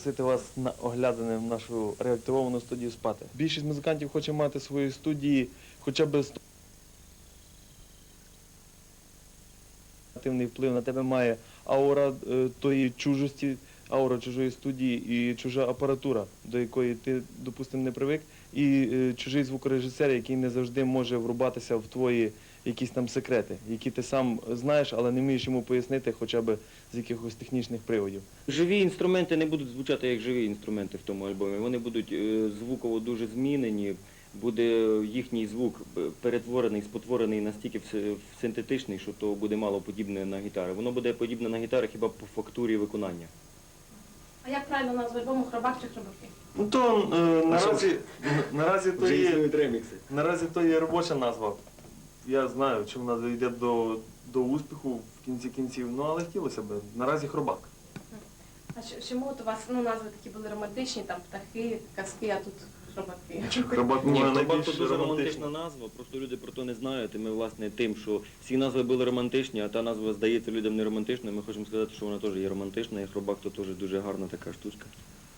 запросити вас на оглядане в нашу реактивовану студію спати. Більшість музикантів хоче мати свої студії хоча б негативний вплив на тебе має аура е, тої чужості, аура чужої студії і чужа апаратура, до якої ти, допустимо, не привик, і е, чужий звукорежисер, який не завжди може врубатися в твої якісь там секрети, які ти сам знаєш, але не вмієш йому пояснити хоча б з якихось технічних приводів. Живі інструменти не будуть звучати як живі інструменти в тому альбомі. Вони будуть е, звуково дуже змінені. Буде їхній звук е, перетворений, спотворений настільки в синтетичний, що то буде мало подібне на гітари. Воно буде подібне на гітари хіба по фактурі виконання. А як правильно назва альбому хробак чи хробаки? Ну то е, наразі, наразі то є. ремікси. Наразі то є робоча назва. Я знаю, чи вона дійде до, до успіху в кінці кінців, ну але хотілося б. Наразі хробак. А ч- чому от у вас ну, назви такі були романтичні, там птахи, казки, а тут хробаки? Хробак Ні, має Хробак найбільш то дуже романтична назва, просто люди про то не знають. І ми, власне, тим, що всі назви були романтичні, а та назва здається людям не романтичною, ми хочемо сказати, що вона теж є романтична, і хробак то теж дуже гарна така штучка.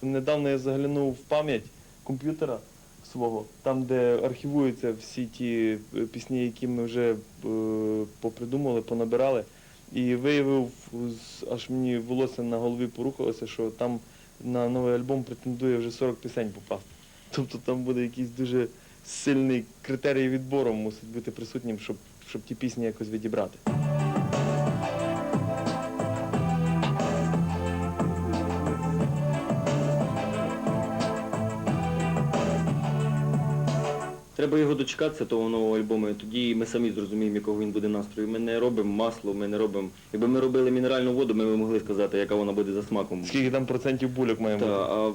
Недавно я заглянув в пам'ять комп'ютера свого, там, де архівуються всі ті е, пісні, які ми вже е, попридумали, понабирали. І виявив, з- аж мені волосся на голові порухалося, що там на новий альбом претендує вже 40 пісень попасти. Тобто там буде якийсь дуже сильний критерій відбору мусить бути присутнім, щоб, щоб ті пісні якось відібрати. Треба його дочекатися того нового альбому, і тоді ми самі зрозуміємо, якого він буде настрою. Ми не робимо масло, ми не робимо. Якби ми робили мінеральну воду, ми б могли сказати, яка вона буде за смаком. Скільки там процентів бульок має бути? Та, а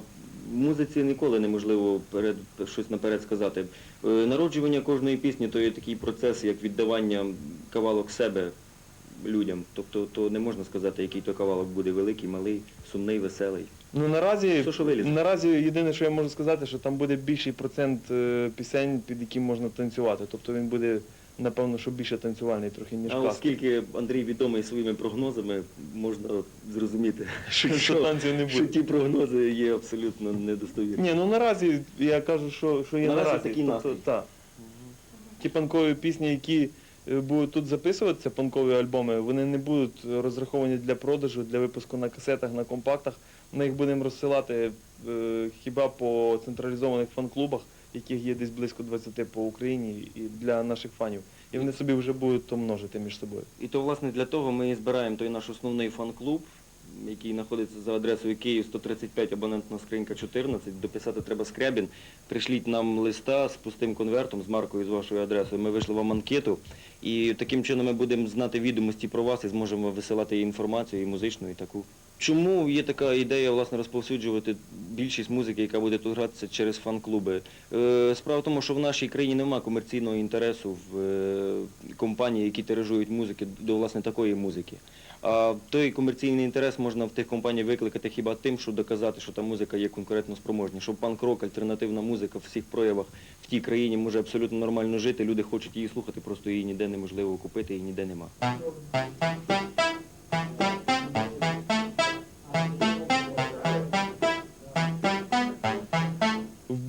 в музиці ніколи неможливо перед, щось наперед сказати. Е, Народжування кожної пісні то є такий процес, як віддавання кавалок себе людям. Тобто то не можна сказати, який то кавалок буде великий, малий, сумний, веселий. Ну наразі, Все, що наразі єдине, що я можу сказати, що там буде більший процент е, пісень, під які можна танцювати. Тобто він буде, напевно, що більше танцювальний трохи, ніж А оскільки Андрій відомий своїми прогнозами, можна зрозуміти, Що, що танців не що буде. ті прогнози є абсолютно недостовірні. Ні, ну наразі я кажу, що, що є Наразі наразі. такий тобто, настрій. та. Ті панкові пісні, які е, будуть тут записуватися, панкові альбоми, вони не будуть розраховані для продажу, для випуску на касетах, на компактах. Ми їх будемо розсилати е, хіба по централізованих фан-клубах, яких є десь близько 20 по Україні, і для наших фанів. І вони собі вже будуть то множити між собою. І то, власне, для того ми і збираємо той наш основний фан-клуб, який знаходиться за адресою Київ 135, абонентна скринька 14. Дописати треба Скрябін. Пришліть нам листа з пустим конвертом, з маркою з вашою адресою. Ми вийшли вам анкету. І таким чином ми будемо знати відомості про вас і зможемо висилати інформацію, і музичну, і таку. Чому є така ідея власне розповсюджувати більшість музики, яка буде тут гратися через фан-клуби? Е, Справа в тому, що в нашій країні немає комерційного інтересу в е, компанії, які тиражують музики до власне такої музики. А той комерційний інтерес можна в тих компаній викликати хіба тим, щоб доказати, що та музика є конкурентно спроможна, що панк-рок, альтернативна музика в всіх проявах в тій країні може абсолютно нормально жити. Люди хочуть її слухати, просто її ніде неможливо купити і ніде нема.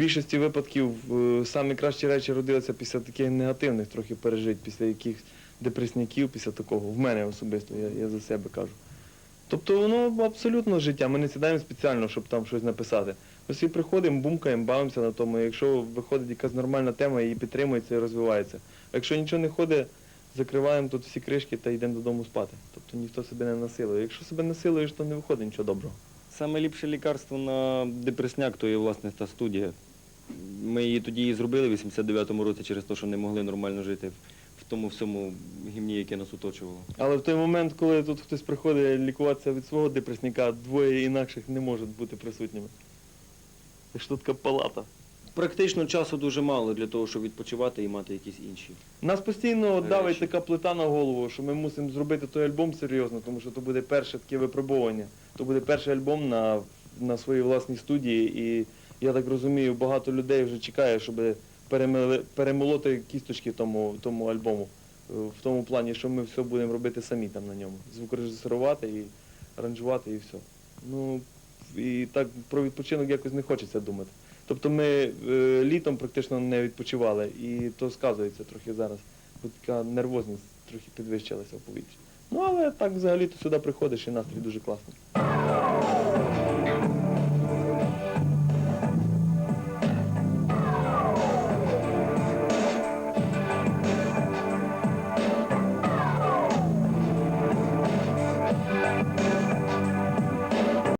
Більшості випадків е, самі кращі речі родилися після таких негативних трохи пережить, після яких депресняків, після такого. В мене особисто, я, я за себе кажу. Тобто воно абсолютно життя. Ми не сідаємо спеціально, щоб там щось написати. Ми всі приходимо, бумкаємо, бавимося на тому. Якщо виходить якась нормальна тема, її підтримується і розвивається. А якщо нічого не ходить, закриваємо тут всі кришки та йдемо додому спати. Тобто ніхто себе не насилує. Якщо себе насилуєш, то не виходить нічого доброго. Саме ліпше лікарство на депресняк, то є власне та студія. Ми її тоді і зробили в 89-му році через те, що не могли нормально жити в тому всьому гімні, яке нас оточувало. Але в той момент, коли тут хтось приходить лікуватися від свого депресника, двоє інакших не можуть бути присутніми. Це ж тут така палата. Практично часу дуже мало для того, щоб відпочивати і мати якісь інші. Нас постійно Речі. давить така плита на голову, що ми мусимо зробити той альбом серйозно, тому що то буде перше таке випробування. То буде перший альбом на, на своїй власній студії. І я так розумію, багато людей вже чекає, щоб перемолоти кісточки тому, тому альбому. Е, В тому плані, що ми все будемо робити самі там на ньому. Звукорежисерувати і аранжувати і все. Ну, і так про відпочинок якось не хочеться думати. Тобто ми е, літом практично не відпочивали, і то сказується трохи зараз. Бо така нервозність трохи підвищилася в повітрі. Ну але так взагалі то сюди приходиш і настрій дуже класний.